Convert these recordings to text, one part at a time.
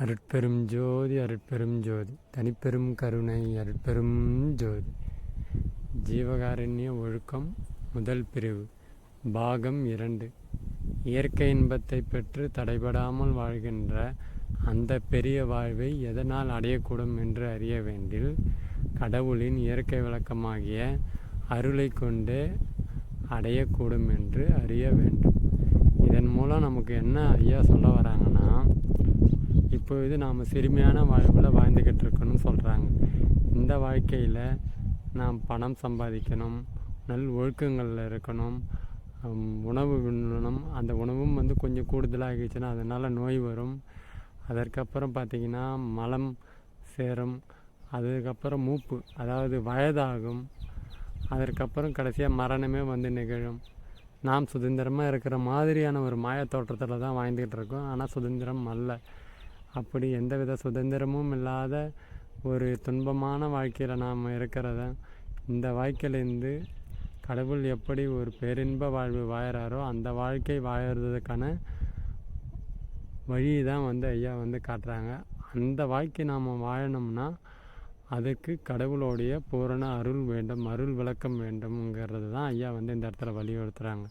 அருட்பெரும் ஜோதி அருட்பெரும் ஜோதி. தனிப்பெரும் கருணை அருட்பெரும் ஜோதி. ஜீவகாரண்ய ஒழுக்கம் முதல் பிரிவு. பாகம் இரண்டு. இயற்கை இன்பத்தை பெற்று தடைபடாமல் வாழ்கின்ற அந்த பெரிய வாழ்வை எதனால் அடையக்கூடும் என்று அறிய வேண்டில் கடவுளின் இயற்கை விளக்கமாகிய அருளை கொண்டே அடையக்கூடும் என்று அறிய வேண்டும். இதன் மூலம் நமக்கு என்ன ஐயா சொல்ல வராங்கன்னா இப்பொழுது நாம் செழுமையான வாழ்வில் வாழ்ந்துக்கிட்டு இருக்கணும்னு சொல்கிறாங்க இந்த வாழ்க்கையில் நாம் பணம் சம்பாதிக்கணும் நல் ஒழுக்கங்களில் இருக்கணும் உணவு உண்ணணும் அந்த உணவும் வந்து கொஞ்சம் கூடுதலாகிடுச்சுன்னா அதனால் நோய் வரும். அதற்கப்புறம் பார்த்திங்கன்னா மலம் சேரும். அதுக்கப்புறம் மூப்பு அதாவது வயதாகும். அதற்கப்புறம் கடைசியாக மரணமே வந்து நிகழும். நாம் சுதந்திரமாக இருக்கிற மாதிரியான ஒரு மாய தோற்றத்தில் தான் வாழ்ந்துக்கிட்டு இருக்கோம். ஆனால் சுதந்திரம் அல்ல. அப்படி எந்தவித சுதந்திரமும் இல்லாத ஒரு துன்பமான வாழ்க்கையில் நாம் இருக்கிறத இந்த வாழ்க்கையிலேருந்து கடவுள் எப்படி ஒரு பேரின்ப வாழ்வு வாழறாரோ அந்த வாழ்க்கை வாழறதுக்கான வழி தான் வந்து ஐயா வந்து காட்டுறாங்க. அந்த வாழ்க்கை நாம் வாழணும்னா அதுக்கு கடவுளுடைய பூரண அருள் வேண்டும் அருள் விளக்கம் வேண்டும்ங்கிறது தான் ஐயா வந்து இந்த இடத்துல வலியுறுத்துகிறாங்க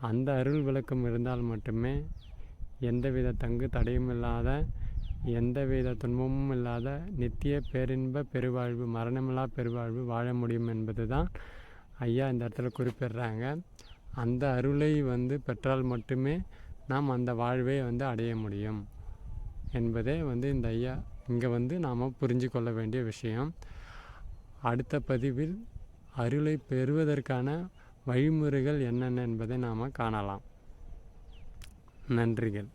அந்த அருள் விளக்கம் இருந்தால் மட்டுமே எந்தவித தங்கு தடையும் இல்லாத எந்தவித துன்பமும் இல்லாத நித்திய பேரின்ப பெருவாழ்வு மரணமில்லா பெருவாழ்வு வாழ முடியும் என்பது தான் ஐயா இந்த இடத்துல குறிப்பிடுறாங்க. அந்த அருளை வந்து பெற்றால் மட்டுமே நாம் அந்த வாழ்வை வந்து அடைய முடியும் என்பதே வந்து இந்த ஐயா இங்கே வந்து நாம் புரிஞ்சு கொள்ள வேண்டிய விஷயம். அடுத்த பதிவில் அருளை பெறுவதற்கான வழிமுறைகள் என்னென்ன என்பதை நாம் காணலாம். நன்றிகள்.